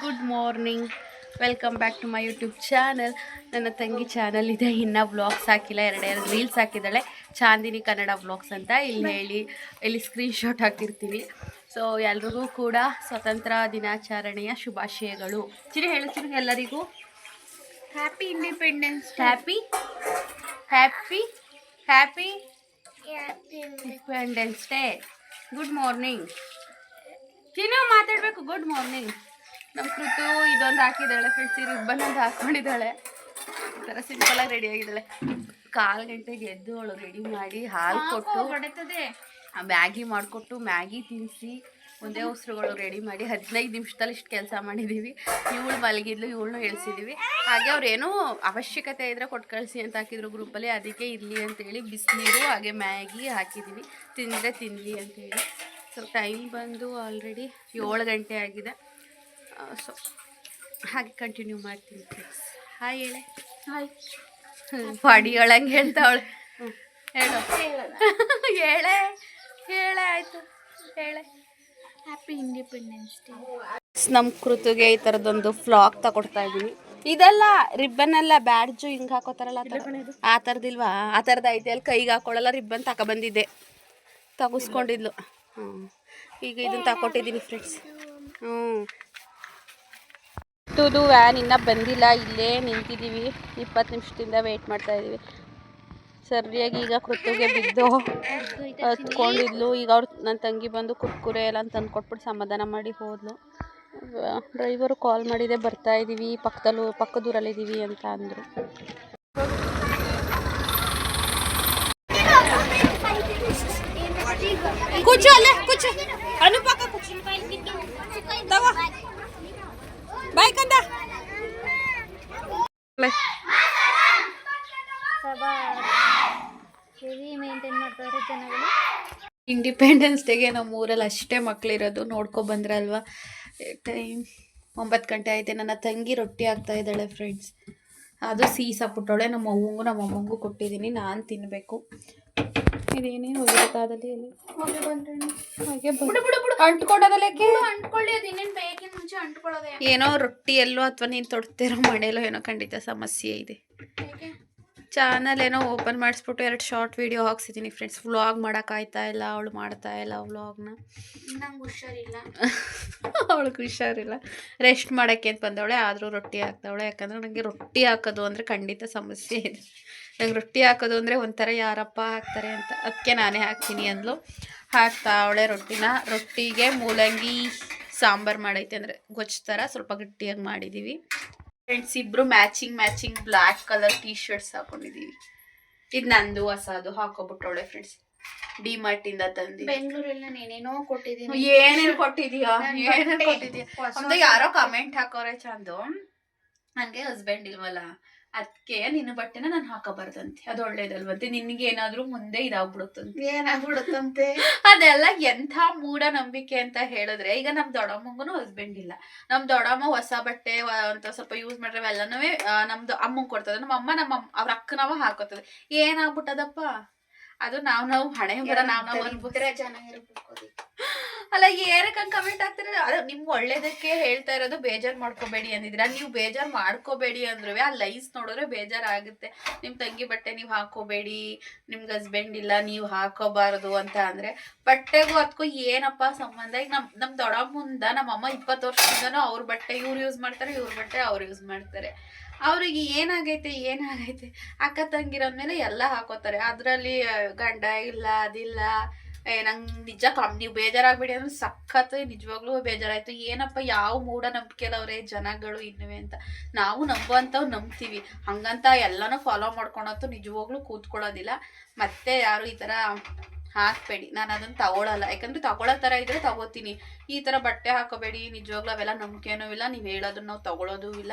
Good morning welcome back to my YouTube channel ನನ್ನ ತಂಗಿ channel ಇದೆ. ಇನ್ನೂ ವ್ಲಾಗ್ಸ್ ಹಾಕಿಲ್ಲ. ಎರಡೆರಡು ರೀಲ್ಸ್ ಹಾಕಿದ್ದಾಳೆ. ಚಾಂದಿನಿ ಕನ್ನಡ ವ್ಲಾಗ್ಸ್ ಅಂತ ಇಲ್ಲಿ ಹೇಳಿ ಇಲ್ಲಿ ಸ್ಕ್ರೀನ್ಶಾಟ್ ಹಾಕಿರ್ತೀವಿ ಸೊ ಎಲ್ರಿಗೂ ಕೂಡ ಸ್ವತಂತ್ರ ದಿನಾಚರಣೆಯ ಶುಭಾಶಯಗಳು. ಚಿರಿ ಹೇಳ್ತೀನಿ ಎಲ್ಲರಿಗೂ. Happy independence happy happy happy independence day good morning ಚಿನ್ನ ಮಾತಾಡಬೇಕು. ಗುಡ್ ಮಾರ್ನಿಂಗ್ ನಮ್ಮ ಕೃತು ಇದೊಂದು ಹಾಕಿದ್ದಾಳೆ ಫ್ರೆಂಡ್ಸ್ ಈ ರಿಬ್ಬನ್ ಒಂದು ಹಾಕೊಂಡಿದ್ದಾಳೆ. ಈ ಥರ ಆಗಿ ರೆಡಿ ಆಗಿದ್ದಾಳೆ. ಕಾಲು ಗಂಟೆಗೆ ಎದ್ದು ಅವಳು ರೆಡಿ ಮಾಡಿ ಹಾಲು ಕೊಟ್ಟು ಹೊಡೆತದೆ. ಆ ಮ್ಯಾಗಿ ಮಾಡಿಕೊಟ್ಟು ಮ್ಯಾಗಿ ತಿನ್ನಿಸಿ ಒಂದೇ ಉಸಿರುಗಳು ರೆಡಿ ಮಾಡಿ ಹದಿನೈದು ನಿಮಿಷದಲ್ಲಿ ಇಷ್ಟು ಕೆಲಸ ಮಾಡಿದ್ದೀವಿ ಇವಳು ಮಲಗಿದ್ಲು ಇವಳನ್ನೂ ಎಳ್ಸಿದ್ದೀವಿ ಹಾಗೆ ಅವ್ರೇನೋ ಅವಶ್ಯಕತೆ ಇದ್ದರೆ ಕೊಟ್ಟು ಕಳಿಸಿ ಅಂತ ಹಾಕಿದ್ರು ಗ್ರೂಪಲ್ಲಿ ಅದಕ್ಕೆ ಇರಲಿ ಅಂತೇಳಿ ಬಿಸಿನೀರು ಹಾಗೆ ಮ್ಯಾಗಿ ಹಾಕಿದ್ದೀವಿ ತಿಂದರೆ ತಿನ್ನಲಿ ಅಂತೇಳಿ ಸೊ ಟೈಮ್ ಬಂದು ಆಲ್ರೆಡಿ ಏಳು ಗಂಟೆ ಆಗಿದೆ. ಸೊ ಹಾಗೆ ಕಂಟಿನ್ಯೂ ಮಾಡ್ತೀನಿ ಫ್ರೆಂಡ್ಸ್ ಹಾಯ್ ಹೇಳಿ. ಹಾಯ್ ಪಾಡಿ ಹೇಳಂಗೆ ಹೇಳ್ತಾವಳೆ. ಹೇಳು. ಹೇಳೆ ಹೇಳೆ ಆಯಿತು. ಹೇಳೆ. ಹ್ಯಾಪಿ ಇಂಡಿಪೆಂಡೆನ್ಸ್ ಡೇ ನಮ್ಮ ಕೃತಿಗೆ ಈ ಥರದೊಂದು ಫ್ಲಾಕ್ ತಗೊಡ್ತಾ ಇದ್ದೀನಿ ಇದೆಲ್ಲ ರಿಬ್ಬನ್ ಎಲ್ಲ ಬ್ಯಾಡ್ಜು ಹಿಂಗೆ ಹಾಕೋತಾರಲ್ಲ ಆ ಥರದಿಲ್ವಾ ಆ ಥರದ ಐತೆ ಅಲ್ಲಿ ಕೈಗೆ ಹಾಕೊಳ್ಳಲ್ಲ ರಿಬ್ಬನ್ ತಗೊಬಂದಿದ್ದೆ. ತಗಸ್ಕೊಂಡಿದ್ಲು. ಹ್ಞೂ ಈಗ ಇದನ್ನು ತಗೊಟ್ಟಿದ್ದೀನಿ ಫ್ರೆಂಡ್ಸ್ ಹ್ಞೂ ಇದು ವ್ಯಾನ್ ಇನ್ನೂ ಬಂದಿಲ್ಲ, ಇಲ್ಲೇ ನಿಂತಿದ್ದೀವಿ. ಇಪ್ಪತ್ತು ನಿಮಿಷದಿಂದ ವೆಯ್ಟ್ ಮಾಡ್ತಾ ಇದ್ದೀವಿ. ಸರಿಯಾಗಿ ಈಗ ಕೃತಿಗೆ ಬಿದ್ದು ಹತ್ಕೊಂಡಿದ್ಲು. ಈಗ ಅವ್ರು ನನ್ನ ತಂಗಿ ಬಂದು ಕುರ್ಕುರೆ ಎಲ್ಲ ತಂದು ಕೊಟ್ಬಿಟ್ಟು ಸಮಾಧಾನ ಮಾಡಿ ಹೋದ್ಲು. ಡ್ರೈವರು ಕಾಲ್ ಮಾಡಿದೆ, ಬರ್ತಾ ಇದ್ದೀವಿ. ಪಕ್ಕದಲ್ಲೂ ಪಕ್ಕದೂರಲ್ಲಿದ್ದೀವಿ ಅಂತ ಅಂದರು. ಅನುಪಾಕ ತಗೋ ಬಾಯ್ ಕಂದ ಮೇಂಟೈನ್ ಮಾಡ್ತಾರೆ ಜನಗಳು. ಇಂಡಿಪೆಂಡೆನ್ಸ್ ಡೇಗೆ ನಮ್ಮ ಊರಲ್ಲಿ ಅಷ್ಟೇ ಮಕ್ಕಳಿರೋದು ನೋಡ್ಕೊ ಬಂದ್ರಲ್ವಾ? ಟೈಮ್ ಒಂಬತ್ತು ಗಂಟೆ ಆಯ್ತು. ನನ್ನ ತಂಗಿ ರೊಟ್ಟಿ ಆಗ್ತಾ ಇದ್ದಾಳೆ ಫ್ರೆಂಡ್ಸ್ ಅದು ಸಿಹಿ ಪುಟ್ಟೋಳೆ. ನಮ್ಮ ಅವ್ವಂಗೂ ನಮ್ಮ ಅಮ್ಮಂಗೂ ಕೊಟ್ಟಿದ್ದೀನಿ. ನಾನು ತಿನ್ನಬೇಕು ಇದೇನೇ ಹೋಗಿ ಅಂಟ್ಕೊಡೋದಲ್ಲಕ್ಕೆ ಅಂಟ್ಕೊಳ್ಳಿ ಅದೇನೇನು ಬೇಕು ಏನೋ ರೊಟ್ಟಿಯಲ್ಲೋ ಅಥವಾ ನೀನು ತೊಡ್ತಿರೋ ಮನೆಯಲ್ಲೋ ಏನೋ ಖಂಡಿತ ಸಮಸ್ಯೆ ಇದೆ. ಚಾನಲ್ ಏನೋ ಓಪನ್ ಮಾಡಿಸ್ಬಿಟ್ಟು ಎರಡು ಶಾರ್ಟ್ ವಿಡಿಯೋ ಹಾಕ್ಸಿದ್ದೀನಿ ಫ್ರೆಂಡ್ಸ್. ವ್ಲಾಗ್ ಮಾಡೋಕ್ಕಾಯ್ತಾ ಇಲ್ಲ ಅವಳು ಮಾಡ್ತಾ ಇಲ್ಲ ವ್ಲಾಗ್ನ. ಹುಷಾರಿಲ್ಲ. ಅವಳಿಗೆ ಹುಷಾರಿಲ್ಲ. ರೆಸ್ಟ್ ಮಾಡೋಕ್ಕೆ ಅಂತ ಬಂದವಳೆ ಆದರೂ ರೊಟ್ಟಿ ಹಾಕ್ತಾವಳೆ ಯಾಕಂದರೆ ನನಗೆ ರೊಟ್ಟಿ ಹಾಕೋದು ಅಂದರೆ ಖಂಡಿತ ಸಮಸ್ಯೆ ಇದೆ. ನಂಗೆ ರೊಟ್ಟಿ ಹಾಕೋದು ಅಂದರೆ ಒಂಥರ ಯಾರಪ್ಪ ಹಾಕ್ತಾರೆ ಅಂತ ಅದಕ್ಕೆ ನಾನೇ ಹಾಕ್ತೀನಿ ಅಂದ್ಲು. ಹಾಕ್ತಾ ಅವಳೆ ರೊಟ್ಟಿನ. ರೊಟ್ಟಿಗೆ ಮೂಲಂಗಿ ಸಾಂಬಾರು ಮಾಡೈತೆ ಅಂದ್ರೆ ಗೊಜ್ಜು ಥರ ಸ್ವಲ್ಪ ಗಟ್ಟಿಯಾಗಿ ಮಾಡಿದೀವಿ. ಫ್ರೆಂಡ್ಸ್ ಇಬ್ರು matching matching black colour T shirts ಹಾಕೊಂಡಿದೀವಿ. ಇದು ನಂದು ಹೊಸದು ಹಾಕೋಬಿಟ್ಟವಳೆ ಫ್ರೆಂಡ್ಸ್ ಡಿ ಇಂದ ತಂದಿ ಬೆಂಗಳೂರಲ್ಲಿ ನಾನು ಏನೇನೋ ಕೊಟ್ಟಿದ್ದೀನಿ ಏನೇನು ಕೊಟ್ಟಿದೀಯಾ? ನನ್ ಏನೇನು ಕೊಟ್ಟಿದ್ಯಾ? ಯಾರೋ ಕಮೆಂಟ್ ಹಾಕೋರೆ ಚಂದು. ನನಗೆ ಹಸ್ಬೆಂಡ್ ಇಲ್ವಲ್ಲ. ಅದಕ್ಕೆ ನಿನ್ನ ಬಟ್ಟೆನ ನಾನು ಹಾಕಬಾರ್ದಂತೆ. ಅದು ಒಳ್ಳೇದಲ್ವಂತೆ. ನಿನ್ಗೆ ಏನಾದ್ರೂ ಮುಂದೆ ಇದಾಗ್ಬಿಡುತ್ತಂತೆ. ಏನಾಗ್ಬಿಡುತ್ತಂತೆ? ಅದೆಲ್ಲ ಎಂಥ ಮೂಢ ನಂಬಿಕೆ ಅಂತ ಹೇಳಿದ್ರೆ ಈಗ ನಮ್ ದೊಡ್ಡಮ್ಮಂಗೂ ಹಸ್ಬೆಂಡ್ ಇಲ್ಲ. ನಮ್ ದೊಡ್ಡಮ್ಮ ಹೊಸ ಬಟ್ಟೆ ಅಂತ ಸ್ವಲ್ಪ ಯೂಸ್ ಮಾಡ್ರೆ ಅವೆಲ್ಲನೂ ನಮ್ದು ಅಮ್ಮಂಗ್ ಕೊಡ್ತದೆ. ನಮ್ಮ ಅಮ್ಮ ನಮ್ಮ ಅವ್ರ ಅಕ್ಕನವ ಹಾಕೋತದೆ. ಏನಾಗ್ಬಿಟ್ಟದಪ್ಪ? ಅದು ನಾವ್ ನಾವು ಹಣೆ ಬರ ನಾವ್ ನಾವ್ ಜನ ಇರ್ಬೇಕು. ಅಲ್ಲ ಏನಕ್ಕೆ ಹಂಗೆ ಕಮೆಂಟ್ ಆಗ್ತಾರೆ ಅದು ನಿಮ್ಗೆ ಒಳ್ಳೇದಕ್ಕೆ ಹೇಳ್ತಾ ಇರೋದು ಬೇಜಾರು ಮಾಡ್ಕೋಬೇಡಿ ಅಂದಿದ್ರ ನೀವು ಬೇಜಾರು ಮಾಡ್ಕೋಬೇಡಿ ಅಂದ್ರೂ ಆ ಲೈಸ್ ನೋಡಿದ್ರೆ ಬೇಜಾರಾಗುತ್ತೆ. ನಿಮ್ಮ ತಂಗಿ ಬಟ್ಟೆ ನೀವು ಹಾಕೋಬೇಡಿ, ನಿಮ್ಗೆ ಹಸ್ಬೆಂಡ್ ಇಲ್ಲ, ನೀವು ಹಾಕೋಬಾರದು ಅಂತ ಅಂದರೆ, ಬಟ್ಟೆಗೂ ಅದಕ್ಕೂ ಏನಪ್ಪ ಸಂಬಂಧ? ಈಗ ನಮ್ಮ ನಮ್ಮ ದೊಡ್ಡಮ್ಮಂದ ನಮ್ಮ ಅಮ್ಮ ಇಪ್ಪತ್ತು ವರ್ಷದಿಂದನೂ ಅವ್ರ ಬಟ್ಟೆ ಇವ್ರು ಯೂಸ್ ಮಾಡ್ತಾರೆ, ಇವ್ರ ಬಟ್ಟೆ ಅವ್ರು ಯೂಸ್ ಮಾಡ್ತಾರೆ. ಅವ್ರಿಗೆ ಏನಾಗೈತೆ ಏನಾಗೈತೆ? ಅಕ್ಕ ತಂಗಿರೋದ್ಮೇಲೆ ಎಲ್ಲ ಹಾಕೋತಾರೆ. ಅದರಲ್ಲಿ ಗಂಡ ಇಲ್ಲ, ಅದಿಲ್ಲ ನಂಗೆ ನಿಜ ಕಮ್, ನೀವು ಬೇಜಾರಾಗ್ಬೇಡಿ, ಅಂದ್ರೆ ಸಖತ್ ನಿಜವಾಗ್ಲೂ ಬೇಜಾರಾಯ್ತು. ಏನಪ್ಪ, ಯಾವ ಮೂಢ ನಂಬಿಕೆಲವ್ರೆ ಜನಗಳು ಇನ್ನುವೆ ಅಂತ. ನಾವು ನಂಬುವಂಥವು ನಂಬ್ತೀವಿ. ಹಂಗಂತ ಎಲ್ಲನೂ ಫಾಲೋ ಮಾಡ್ಕೊಳತ್ತು ನಿಜವಾಗ್ಲೂ ಕೂತ್ಕೊಳ್ಳೋದಿಲ್ಲ. ಮತ್ತೆ ಯಾರು ಈ ಥರ ಹಾಕ್ಬೇಡಿ. ನಾನು ಅದನ್ನು ತಗೊಳಲ್ಲ. ಯಾಕಂದ್ರೆ ತಗೊಳ್ಳೋ ಥರ ಇದ್ರೆ ತಗೋತೀನಿ. ಈ ಥರ ಬಟ್ಟೆ ಹಾಕೋಬೇಡಿ, ನಿಜವಾಗ್ಲೂ ಅವೆಲ್ಲ ನಂಬಿಕೆನೂ ಇಲ್ಲ. ನೀವು ಹೇಳೋದನ್ನ ನಾವು ತಗೊಳ್ಳೋದು ಇಲ್ಲ.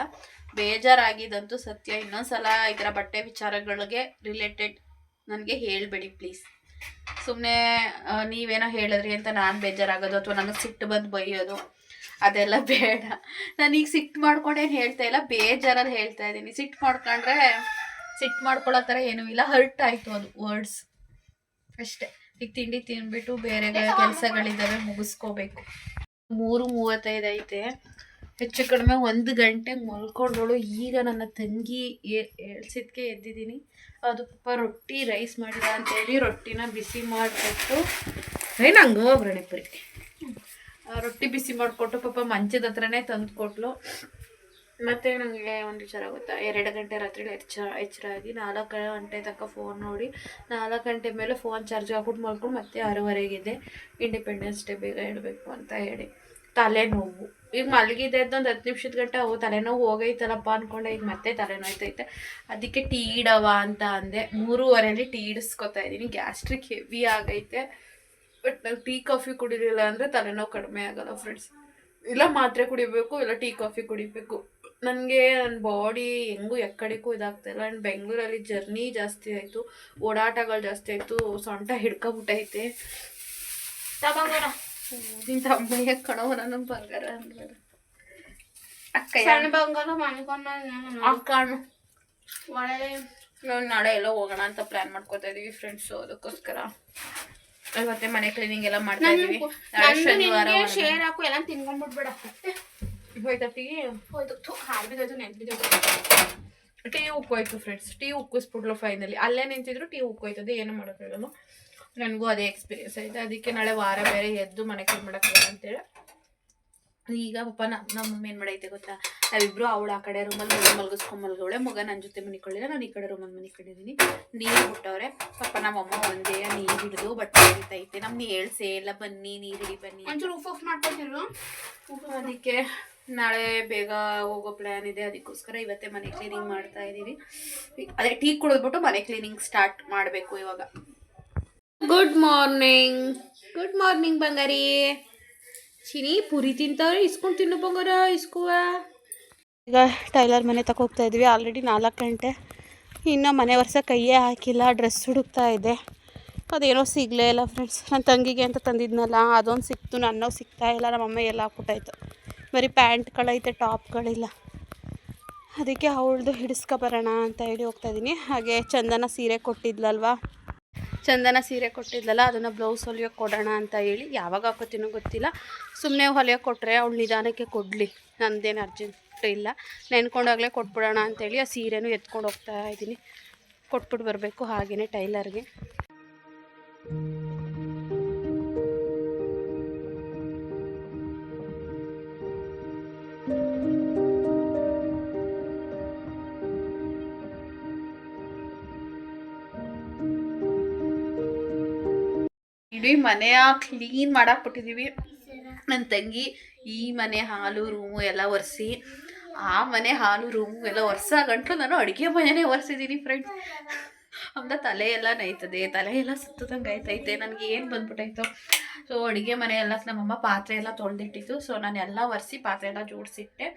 ಬೇಜಾರಾಗಿದ್ದಂತೂ ಸತ್ಯ. ಇನ್ನೊಂದ್ಸಲ ಈ ಥರ ಬಟ್ಟೆ ವಿಚಾರಗಳಿಗೆ ರಿಲೇಟೆಡ್ ನನಗೆ ಹೇಳಬೇಡಿ ಪ್ಲೀಸ್ ಸುಮ್ಮನೆ ನೀವೇನೋ ಹೇಳಿದ್ರಿ ಅಂತ ನಾನು ಬೇಜಾರಾಗೋದು ಅಥವಾ ನನಗೆ ಸಿಟ್ಟು ಬಂದು ಬೈಯೋದು ಅದೆಲ್ಲ ಬೇಡ. ನಾನೀಗ ಸಿಟ್ಟು ಮಾಡ್ಕೊಂಡೇನು ಹೇಳ್ತಾ ಇಲ್ಲ ಬೇಜಾರಲ್ಲಿ ಹೇಳ್ತಾ ಇದ್ದೀನಿ ಸಿಟ್ಟು ಮಾಡ್ಕೊಂಡ್ರೆ ಸಿಟ್ಟು ಮಾಡ್ಕೊಳ್ಳೋ ಥರ ಏನೂ ಇಲ್ಲ ಹರ್ಟ್ ಆಯಿತು ಅದು ವರ್ಡ್ಸ್. ಅಷ್ಟೇ. ಈಗ ತಿಂಡಿ ತಿನ್ಬಿಟ್ಟು ಬೇರೆ ಕೆಲಸಗಳಿದ್ದಾವೆ ಮುಗಿಸ್ಕೋಬೇಕು. ಮೂರು ಮೂವತ್ತೈದು ಐತೆ. ಹೆಚ್ಚು ಕಡಿಮೆ ಒಂದು ಗಂಟೆಗೆ ಮಲ್ಕೊಂಡೋಳು. ಈಗ ನನ್ನ ತಂಗಿ ಏಳ್ಸಿದ್ಕೆ ಎದ್ದಿದ್ದೀನಿ. ಅದು ಪಾಪ ರೊಟ್ಟಿ ರೈಸ್ ಮಾಡಿದ ಅಂತೇಳಿ ರೊಟ್ಟಿನ ಬಿಸಿ ಮಾಡಿಕೊಟ್ಟು ಏನು ಹಂಗೆ ಹೋಗ್ರಣೆಪುರಿ ರೊಟ್ಟಿ ಬಿಸಿ ಮಾಡಿಕೊಟ್ಟು ಪಾಪ ಮಂಚದ ಹತ್ರನೇ ತಂದು ಕೊಟ್ಲು ಮತ್ತೆ ನನಗೆ ಒಂದು ವಿಚಾರ ಗೊತ್ತಾ? ಎರಡು ಗಂಟೆ ರಾತ್ರಿ ಎಚ್ಚ, ಎಚ್ಚರ ಆಗಿ ನಾಲ್ಕು ಗಂಟೆ ತನಕ ಫೋನ್ ನೋಡಿ, ನಾಲ್ಕು ಗಂಟೆ ಮೇಲೆ ಫೋನ್ ಚಾರ್ಜ್ ಹಾಕ್ಬಿಟ್ಟು ಮಾಡ್ಕೊಂಡು ಮತ್ತೆ ಆರೂವರೆಗಿದೆ ಇಂಡಿಪೆಂಡೆನ್ಸ್ ಡೇ ಬೇಗ ಹೇಳಬೇಕು ಅಂತ ಹೇಳಿ. ತಲೆನೋವು. ಈಗ ಮಲಗಿದೆ ಒಂದು ಹತ್ತು ನಿಮಿಷದ ಗಂಟೆ ಅವು ತಲೆನೋವು ಹೋಗೈತಲ್ಲಪ್ಪ ಅಂದ್ಕೊಂಡೆ ಈಗ ಮತ್ತೆ ತಲೆನೋಯ್ತೈತೆ. ಅದಕ್ಕೆ ಟೀ ಇಡವ ಅಂತ ಅಂದೆ. ಮೂರುವರೆಯಲ್ಲಿ ಟೀ ಇಡಿಸ್ಕೊತಾ ಇದ್ದೀನಿ. ಗ್ಯಾಸ್ಟ್ರಿಕ್ ಹೆವಿ ಆಗೈತೆ. ಬಟ್ ನಾವು ಟೀ, ಕಾಫಿ ಕುಡಿಲಿಲ್ಲ ಅಂದರೆ ತಲೆನೋವು ಕಡಿಮೆ ಆಗಲ್ಲ ಫ್ರೆಂಡ್ಸ್. ಇಲ್ಲ ಮಾತ್ರೆ ಕುಡಿಬೇಕು, ಇಲ್ಲ ಟೀ, ಕಾಫಿ ಕುಡಿಬೇಕು. ನನಗೆ ನನ್ನ ಬಾಡಿ ಹೆಂಗೂ ಎಕ್ಕಡಿಗೂ ಇದಾಗ್ತಾಯಿಲ್ಲ ಆ್ಯಂಡ್ ಬೆಂಗಳೂರಲ್ಲಿ ಜರ್ನಿ ಜಾಸ್ತಿ ಆಯಿತು. ಓಡಾಟಗಳು ಜಾಸ್ತಿ ಆಯಿತು. ಸೊಂಟ ಹಿಡ್ಕೊಬಿಟ್ಟೈತೆ. ತಗೊಂಬರ ನಿನ್ನ ತಮ್ಮಯ್ಯ ಕಣವ ನನ್ನ ಬಂಗಾರ ಅಂದ್ರೆ ಅಕ್ಕ ಸಣ್ಣ ಬಂಗಾರ ಮಾಡ್ಕೊಂಡ ಅಕ್ಕಣ್ಣು ಒಳ್ಳೆ. ನಾವು ನಾಳೆ ಎಲ್ಲ ಹೋಗೋಣ ಅಂತ ಪ್ಲಾನ್ ಮಾಡ್ಕೊತಾ ಇದೀವಿ ಫ್ರೆಂಡ್ಸು ಅದಕ್ಕೋಸ್ಕರ. ಇವತ್ತೇ ಮನೆ ಕ್ಲೀನಿಂಗ್ ಎಲ್ಲ ಮಾಡ್ತಾ ಇದೀವಿ. ಶನಿವಾರ ಶೇರ್ ಹಾಕು ಎಲ್ಲ ತಿನ್ಕೊಂಡ್ಬಿಡ್ಬೇಡ. ಹೋಯ್ತಾ ಟೀ ಹೋಯ್ತು ಥು, ಹಾರ್ಬಿದ್ದೋಯ್ತು ನೆನ್ಪಿದ್ದೋಯ್ತು ಟೀ ಉಕ್ಕೋಯ್ತು ಫ್ರೆಂಡ್ಸ್ ಟೀ ಉಕ್ಕಿಸ್ಬಿಟ್ಲು ಫೈನಲಿ ಅಲ್ಲೇ ನಿಂತಿದ್ರು ಟೀ ಉಕ್ಕೋಯ್ತದೆ ಏನು ಮಾಡೋಕ್ಕಾಗಲ್ಲ. ನನಗೂ ಅದೇ ಎಕ್ಸ್ಪೀರಿಯನ್ಸ್ ಆಯಿತು. ಅದಕ್ಕೆ ನಾಳೆ ವಾರ ಬೇರೆ ಎದ್ದು ಮನೆ ಕ್ಲೀನ್ ಮಾಡೋಕ್ಕಾಗಲ್ಲ ಅಂತೇಳಿ. ಈಗ ಪಪ್ಪ ನಮ್ಮ ನಮ್ಮ ಮಮ್ಮಿ ಏನು ಮಾಡೈತೆ ಗೊತ್ತಾ? ನಾವಿಬ್ರು ಅವಳು ಆ ಕಡೆ ರೂಮಲ್ಲಿ ಮಗ ಮಲಗಿಸ್ಕೊಂಡು ಮಲ್ಗವಳೆ ಮಗ ನನ್ನ ಜೊತೆ ಮನಿಕೊಳ್ಳಿಲ್ಲ ನಾನು ಈ ಕಡೆ ರೂಮಲ್ಲಿ ಮನಿಕೊಂಡಿದ್ದೀನಿ ನೀರು ಬಿಟ್ಟವ್ರೆ ಪಾಪ ನಮ್ಮಮ್ಮ ಒಂದೇ ನೀರು ಹಿಡಿದು ಬಟ್ಟೆ ಹಿಡಿತೈತೆ ನಮ್ಗೆ ಹೇಳ್ಸೆ ಎಲ್ಲ ಬನ್ನಿ ನೀರು ಹಿಡಿ ಬನ್ನಿ ಒಂಚೂರು ಉಫ್ ಆಫ್ ಮಾಡ್ಕೊತಿರು ಅದಕ್ಕೆ ನಾಳೆ ಬೇಗ ಹೋಗೋ ಪ್ಲ್ಯಾನ್ ಇದೆ. ಅದಕ್ಕೋಸ್ಕರ ಇವತ್ತೇ ಮನೆ ಕ್ಲೀನಿಂಗ್ ಮಾಡ್ತಾ ಇದ್ದೀವಿ ಅದೇ ಟೀ ಕುಡಿದ್ಬಿಟ್ಟು ಮನೆ ಕ್ಲೀನಿಂಗ್ ಸ್ಟಾರ್ಟ್ ಮಾಡಬೇಕು ಇವಾಗ. ಗುಡ್ ಮಾರ್ನಿಂಗ್ ಗುಡ್ ಮಾರ್ನಿಂಗ್ ಬಂಗಾರಿ ಚಿನಿ ಪುರಿ ತಿಂತಾವ್ರಿ, ಇಸ್ಕೊಂಡು ತಿನ್ನು ಬಂಗಾರ, ಇಸ್ಕುವ. ಈಗ ಟೈಲರ್ ಮನೆ ತಕ ಹೋಗ್ತಾ ಇದ್ವಿ. ಆಲ್ರೆಡಿ ನಾಲ್ಕು ಗಂಟೆ. ಇನ್ನು ಮನೆ ವರ್ಷ ಕೈಯೇ ಹಾಕಿಲ್ಲ. ಡ್ರೆಸ್ ಹುಡುಕ್ತಾ ಇದೆ. ಅದೇನೋ ಸಿಗಲೇ ಇಲ್ಲ ಫ್ರೆಂಡ್ಸ್ ನನ್ನ ತಂಗಿಗೆ ಅಂತ ತಂದಿದ್ನಲ್ಲ, ಅದೊಂದು ಸಿಕ್ತು. ನನ್ನೋ ಸಿಗ್ತಾ ಇಲ್ಲ. ನಮ್ಮ ಅಮ್ಮ ಎಲ್ಲ ಹಾಕ್ಬಿಟ್ಟಾಯ್ತು. ಬರೀ ಪ್ಯಾಂಟ್ಗಳೈತೆ, ಟಾಪ್ಗಳಿಲ್ಲ. ಅದಕ್ಕೆ ಅವಳದು ಹಿಡಿಸ್ಕೊ ಬರೋಣ ಅಂತ ಹೇಳಿ ಹೋಗ್ತಾ ಇದ್ದೀನಿ ಹಾಗೆ ಚಂದನ ಸೀರೆ ಕೊಟ್ಟಿದ್ಲಲ್ವಾ? ಚಂದನ ಸೀರೆ ಕೊಟ್ಟಿದ್ಲಲ್ಲ, ಅದನ್ನು ಬ್ಲೌಸ್ ಹೊಲಿಯೋಕೆ ಕೊಡೋಣ ಅಂತ ಹೇಳಿ ಯಾವಾಗ ಹಾಕೋತೀನೋ ಗೊತ್ತಿಲ್ಲ. ಸುಮ್ಮನೆ ಹೊಲಿಯೋಕೆ ಕೊಟ್ಟರೆ ಅವಳು ನಿಧಾನಕ್ಕೆ ಕೊಡಲಿ, ನಂದೇನು ಅರ್ಜೆಂಟ್ ಇಲ್ಲ. ನೆನ್ಕೊಂಡಾಗಲೇ ಕೊಟ್ಬಿಡೋಣ ಅಂತೇಳಿ ಆ ಸೀರೆನೂ ಎತ್ಕೊಂಡು ಹೋಗ್ತಾ ಇದ್ದೀನಿ. ಕೊಟ್ಬಿಟ್ಟು ಬರಬೇಕು ಹಾಗೆಯೇ ಟೈಲರ್ಗೆ. ಮನೆಯ ಕ್ಲೀನ್ ಮಾಡಕ್ ಬಿಟ್ಟಿದ್ದೀವಿ ನನ್ನ ತಂಗಿ ಈ ಮನೆ ಹಾಲು, ರೂಮು ಎಲ್ಲ ಒರೆಸಿ, ಆ ಮನೆ ಹಾಲು, ರೂಮು ಎಲ್ಲ ಒರೆಸೋ ಗಂಟಲು ನಾನು ಅಡುಗೆ ಮನೆಯೇ ಒರೆಸಿದ್ದೀನಿ ಫ್ರೆಂಡ್ಸ್ ಅಂದ ತಲೆ ಎಲ್ಲ ನೈತದೆ, ತಲೆ ಎಲ್ಲ ಸುತ್ತದಂಗೆ ಆಯ್ತೈತೆ, ನನಗೆ ಏನು ಬಂದ್ಬಿಟ್ಟೈತೋ ಸೊ ಅಡುಗೆ ಮನೆ ಎಲ್ಲ ನಮ್ಮಮ್ಮ ಪಾತ್ರೆ ಎಲ್ಲ ತೊಳೆದಿಟ್ಟಿತ್ತು ಸೊ ನಾನು ಎಲ್ಲ ಒರೆಸಿ ಪಾತ್ರೆ ಎಲ್ಲ ಜೋಡಿಸಿಟ್ಟೆ.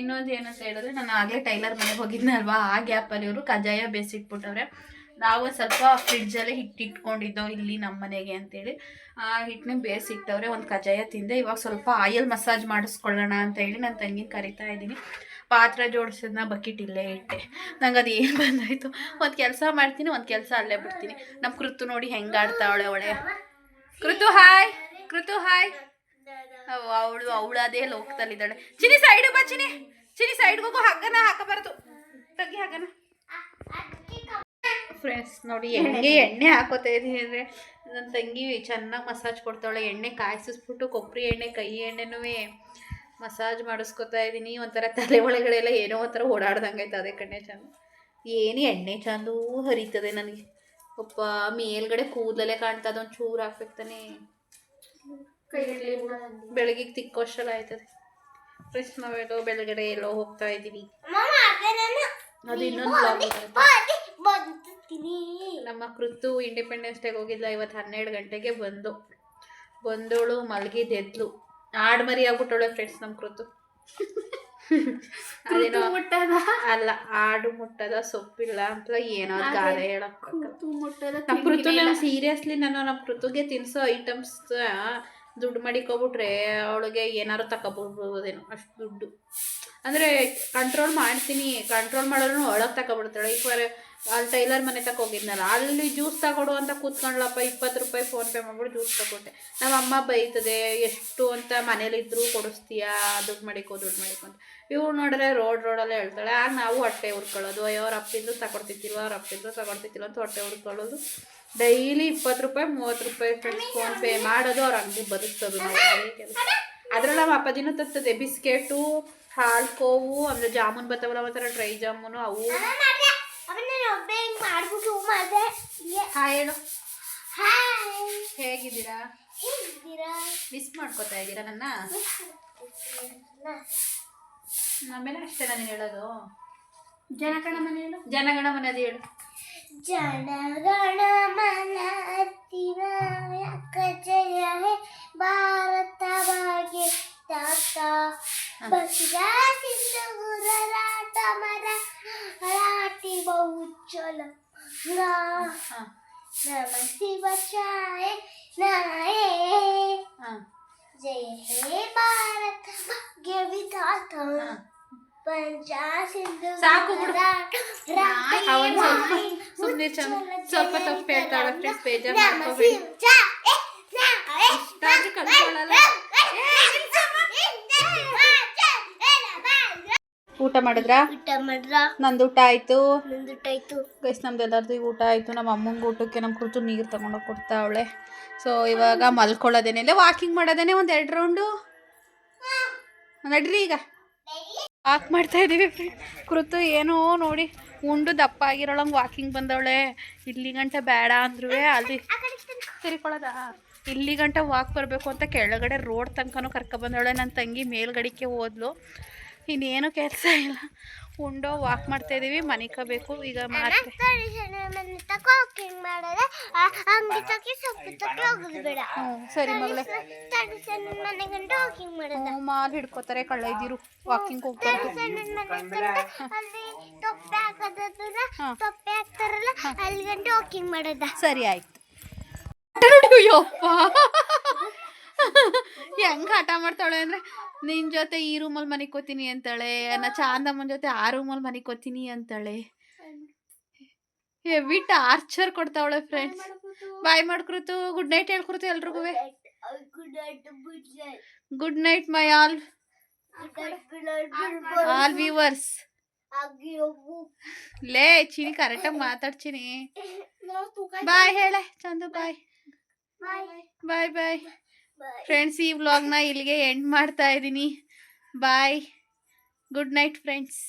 ಇನ್ನೊಂದು ಏನಂತ ಹೇಳಿದ್ರೆ, ನಾನು ಆಗಲೇ ಟೈಲರ್ ಮನೆಗೆ ಹೋಗಿದ್ನಲ್ವಾ, ಆ ಗ್ಯಾಪಲ್ಲಿ ಅವರು ಕಜ್ಜಾಯ ಬೇಯಿಸಿಟ್ಬಿಟ್ಟವ್ರೆ ನಾವು ಸ್ವಲ್ಪ ಫ್ರಿಡ್ಜಲ್ಲೇ ಹಿಟ್ಟು ಇಟ್ಕೊಂಡಿದ್ದೋ ಇಲ್ಲಿ ನಮ್ಮ ಮನೆಗೆ ಅಂತೇಳಿ, ಆ ಹಿಟ್ಟನ್ನ ಬೇಯಿಸಿಟ್ಟವ್ರೆ ಒಂದು ಕಜಾಯ ತಿಂದೆ. ಇವಾಗ ಸ್ವಲ್ಪ ಆಯಿಲ್ ಮಸಾಜ್ ಮಾಡಿಸ್ಕೊಳ್ಳೋಣ ಅಂತ ಹೇಳಿ ನನ್ನ ತಂಗಿನ ಕರಿತಾ ಇದ್ದೀನಿ. ಪಾತ್ರೆ ಜೋಡಿಸಿದ್ನ ಬಕೆಟ್ ಇಲ್ಲೇ ಇಟ್ಟೆ. ನಂಗೆ ಅದು ಏನು ಬಂದಾಯಿತು? ಒಂದು ಕೆಲಸ ಮಾಡ್ತೀನಿ, ಒಂದು ಕೆಲಸ ಅಲ್ಲೇ ಬಿಡ್ತೀನಿ. ನಮ್ಮ ಕೃತು ನೋಡಿ ಹೆಂಗೆ ಆಡ್ತಾವಳೆ ಅವಳೆ ಕೃತು ಹಾಯ್ ಕೃತು ಹಾಯ್. ಅವಳು ಅವಳು ಅದೇ ಲೋಕದಲ್ಲಿದ್ದಾಳೆ. ಚಿನಿ ಸೈಡ್ ಬಾ ಚಿನಿ ಚಿನಿ ಸೈಡ್ಗೋಗು ಹಗ್ಗನ ಹಾಕಬಾರ್ದು. ತಗ್ಗಿ ಹಗ್ಗನ. ಫ್ರೆಂಡ್ಸ್ ನೋಡಿ ಎಣ್ಣೆ ಎಣ್ಣೆ ಹಾಕೋತಾ ಇದ್ದೀನಿ ಅಂದರೆ ನನ್ನ ತಂಗಿ ಚೆನ್ನಾಗಿ ಮಸಾಜ್ ಕೊಡ್ತಾವಳೆ ಎಣ್ಣೆ ಕಾಯಿಸಿಸ್ಬಿಟ್ಟು ಕೊಬ್ಬರಿ ಎಣ್ಣೆ ಕೈ ಎಣ್ಣೆನೂ ಮಸಾಜ್ ಮಾಡಿಸ್ಕೊತಾ ಇದ್ದೀನಿ. ಒಂಥರ ತಲೆ ಒಳಗಡೆಲ್ಲ ಏನೋ ಒಂಥರ ಓಡಾಡ್ದಂಗೆ ಆಯ್ತು ಅದೇ ಕಣ್ಣೆ ಚಂದ. ಏನು ಎಣ್ಣೆ ಚಂದೂ ಹರಿತದೆ ನನಗೆ. ಒಪ್ಪ ಮೇಲ್ಗಡೆ ಕೂದಲೇ ಕಾಣ್ತಾ ಅದೊಂದು ಚೂರು ಹಾಕ್ಬೇಕು ತಾನೇ. ಬೆಳಗ್ಗೆ ತಿಕ್ಕೋಷ್ಟೆಲ್ಲ ಆಯ್ತದೆ. ಫ್ರೆಂಡ್ಸ್ ನಾವೆಲ್ಲೋ ಬೆಳಗಡೆ ಎಲ್ಲೋ ಹೋಗ್ತಾ ಇದ್ದೀವಿ. ಅದು ಇನ್ನೊಂದು ಬ್ಲಾಗ್ ನಮ್ಮ ಕೃತು ಇಂಡಿಪೆಂಡೆನ್ಸ್ ಡೇಗೆ ಹೋಗಿದ್ಲ ಇವತ್ತು ಹನ್ನೆರಡು ಗಂಟೆಗೆ ಬಂದು. ಬಂದೋಳು ಮಲಗಿದ್ದೆದ್ಲು ಆಡ್ ಮರಿ ಆಗ್ಬಿಟ್ಟವಳೆ ಫ್ರೆಂಡ್ಸ್ ನಮ್ಮ ಕೃತು. ಅದೇನೋ ಅಲ್ಲ ಆಡು ಮುಟ್ಟದ ಸೊಪ್ಪಿಲ್ಲ ಅಂತ ಏನೋ ಗಾದೆ ಹೇಳಕ್ ನಮ್ಮ ಕೃತು ಸೀರಿಯಸ್ಲಿ ನಾನು ನಮ್ಮ ಕೃತುಗೆ ತಿನ್ಸೋ ಐಟಮ್ಸ್ ದುಡ್ಡು ಮಡಿಕೊಬಿಟ್ರೆ ಅವಳಿಗೆ ಏನಾರು ತಗೊಬಿಡ್ಬೋದೇನೋ ಅಷ್ಟು ದುಡ್ಡು. ಅಂದರೆ ಕಂಟ್ರೋಲ್ ಮಾಡ್ತೀನಿ ಕಂಟ್ರೋಲ್ ಮಾಡೋರು ಒಳಗೆ ತಗೊಬಿಡ್ತಾಳೆ ಈ ಫಾರ್ ಅಲ್ಲಿ ಟೈಲರ್ ಮನೆ ತಕ ಹೋಗಿದ್ನಲ್ಲ, ಅಲ್ಲಿ ಜ್ಯೂಸ್ ತಗೊಡು ಅಂತ ಕೂತ್ಕೊಂಡ್ಲಪ್ಪ ಇಪ್ಪತ್ತು ರೂಪಾಯಿ ಫೋನ್ಪೇ ಮಾಡ್ಬಿಟ್ಟು ಜ್ಯೂಸ್ ತಗೊಟ್ಟೆ ನಮ್ಮ ಅಮ್ಮ ಬೈತದೆ, ಎಷ್ಟು ಅಂತ ಮನೇಲಿದ್ರು ಕೊಡಿಸ್ತೀಯಾ? ದುಡ್ಡು ಮಾಡಿಕೊ ದುಡ್ಡು ಮಾಡಿಕೊ ಅಂತ. ಇವ್ರು ನೋಡಿದ್ರೆ ರೋಡ್ ರೋಡಲ್ಲೇ ಹೇಳ್ತಾಳೆ, ಆಗ ನಾವು ಹೊಟ್ಟೆ ಹುರ್ಕೊಳ್ಳೋದು. ಅಯ್ಯೋ, ಅವ್ರ ಅಪ್ಪಿಂದು ತಗೊಡ್ತಿತ್ತಿಲ್ವ ಅವ್ರ ಅಪ್ಪಿಂದು ತಗೊಡ್ತಿತ್ತಿಲ್ಲ ಅಂತ ಹೊಟ್ಟೆ ಹುರ್ಕೊಳ್ಳೋದು. ಡೈಲಿ ಇಪ್ಪತ್ತು ರೂಪಾಯಿ ಮೂವತ್ತು ರೂಪಾಯಿ ಫ್ರೆಂಡ್ಸ್ ಫೋನ್ಪೇ ಮಾಡೋದು ಅವ್ರ ಅಂಗಡಿ ಬದುಕ್ತದೆ ಅದ್ರಲ್ಲಿ ನಮ್ಮ ಅಪ್ಪ ದಿನ ತತ್ತದೆ ಬಿಸ್ಕೆಟು ಹಾಲು ಕೋವು ಅಂದ್ರೆ ಜಾಮೂನ್ ಬರ್ತಾವಲ್ಲ ಒಂಥರ ಡ್ರೈ ಜಾಮೂನು ಅವು. ಹೇಳು. ಹೇಗಿದ್ದೀರಾ? ಮಿಸ್ ಮಾಡ್ಕೋತಾ ಇದ್ದೀರಾ ನನ್ನ? ಆಮೇಲೆ ಅಷ್ಟೇ ನಾನು ಹೇಳೋದು. ಜನಗಣ ಮನೆ ಹೇಳು. ಜನಗಣ ಅದು ಹೇಳು. ಜನಗಣ ಮನ ಜಯ ಹೇ ಭಾರತ ಭಾಗ್ಯ ತಾತ ಬಸಿದ ಸಿಂಧೂರ ರಾಟ ಮರ ರಾಟಿ ಬಹುಚಲ ಹಾಂ ನಮ ಶಿವ ಚಾಯ ನಾಯೇ ಹಾಂ ಜಯ ಹೇ ಭಾರತ ಭಾಗ್ಯ ವಿಧಾತ ಹಾಂ ಪಂಚ ಸಿಂಧು ಸಾಕು ಬಿಡು. ಅವನ್ ಸ್ವಲ್ಪ ಸುಮ್ಮನೆ ಚಂದ ಸ್ವಲ್ಪ ತಪ್ಪು ಹೇಳ್ತಾಳೆ ಫ್ರೆಂಡ್ಸ್ ಬೇಜಾರು ಮಾಡ್ಕೋಬೇಡಿ ಇಷ್ಟಾದ್ರೂ ಕಲ್ತ್ಕೊಳ್ಳಲ್ಲ ಊಟ ಮಾಡಿದ್ರಾ ಊಟ ಮಾಡ್ರ ನಂದು ಊಟ ಆಯಿತು ಆಯ್ತು ಗೈಸ್ ನಮ್ದು ಎಲ್ಲಾರ್ದು ಊಟ ಆಯ್ತು ನಮ್ಮ ಅಮ್ಮಂಗೆ ಊಟಕ್ಕೆ ನಮ್ಮ ಕುರ್ತು ನೀರು ತಗೊಂಡೋಗಿ ಕೊಡ್ತಾ ಅವಳೆ ಸೊ ಇವಾಗ ಮಲ್ಕೊಳ್ಳೋದೇನೆ ವಾಕಿಂಗ್ ಮಾಡೋದೇನೆ ಒಂದು ಎರಡು ರೌಂಡು ನಡ್ರಿ ಈಗ ವಾಕ್ ಮಾಡ್ತಾ ಇದ್ದೀವಿ ಕುರಿತು ಏನೋ ನೋಡಿ, ಉಂಡು ದಪ್ಪ ಆಗಿರೋಳಂಗೆ ವಾಕಿಂಗ್ ಬಂದವಳೆ. ಇಲ್ಲಿ ಗಂಟ ಬೇಡ ಅಂದ್ರೂ ಅಲ್ಲಿ ತಿರ್ಕೊಳ್ಳೋದ? ಇಲ್ಲಿ ಗಂಟ ವಾಕ್ ಬರಬೇಕು ಅಂತ ಕೆಳಗಡೆ ರೋಡ್ ತನಕನೂ ಕರ್ಕೊ ಬಂದವಳೆ. ನನ್ನ ತಂಗಿ ಮೇಲ್ಗಡಿಕೆ ಹೋದ್ಲು. ಇನ್ನೇನು ಕೆಲಸ ಇಲ್ಲ. ಉಂಡೋ ವಾಕ್ ಮಾಡ್ತಾ ಇದೀವಿ ಮನಿಕ ಬೇಕು. ಈಗ ಸರಿ ಮಗಳೇ. ಮಾಲ್ ಹಿಡ್ಕೋತಾರೆ ಕಳ್ಳ ಇದ್ದೀರು. ವಾಕಿಂಗ್ ಹೋಗ್ತಾರೆ ಸರಿ ಆಯ್ತು. ಅಯ್ಯೋ. ಯಪ್ಪ ಹೆಂಗ್ ಹಠ ಮಾಡ್ತಾಳೆ ಅಂದ್ರೆ ನಿನ್ ಜೊತೆ ಈ ರೂಮಲ್ಲಿ ಮನಿಕೋತೀನಿ ಅಂತಾಳೆ ನಾ ಚಾಂದಮ್ಮನ ಜೊತೆ ಆ ರೂಮಲ್ಲಿ ಮನಿಕೋತೀನಿ ಅಂತಾಳೆ. ಹೆವಿ ಟಾರ್ಚರ್ ಕೊಡ್ತಾವಳೆ ಫ್ರೆಂಡ್ಸ್ ಬಾಯ್ ಮಾಡ್ಕೃತು ಗುಡ್ ನೈಟ್ ಹೇಳ್ಕೊಡ್ತು ಎಲ್ರಿಗೂ. Good night my all all viewers ಲೇ ಚಿನಿ ಕರೆಕ್ಟಾಗಿ ಮಾತಾಡ್ತೀನಿ ಬಾಯ್ ಹೇಳೆ ಚಂದು ಬಾಯ್ ಬಾಯ್ ಬಾಯ್ ಫ್ರೆಂಡ್ಸ್ ಈ ವ್ಲಾಗ್ನ ಇಲ್ಲಿಗೆ ಎಂಡ್ ಮಾಡ್ತಾ ಇದ್ದೀನಿ. Bye good night friends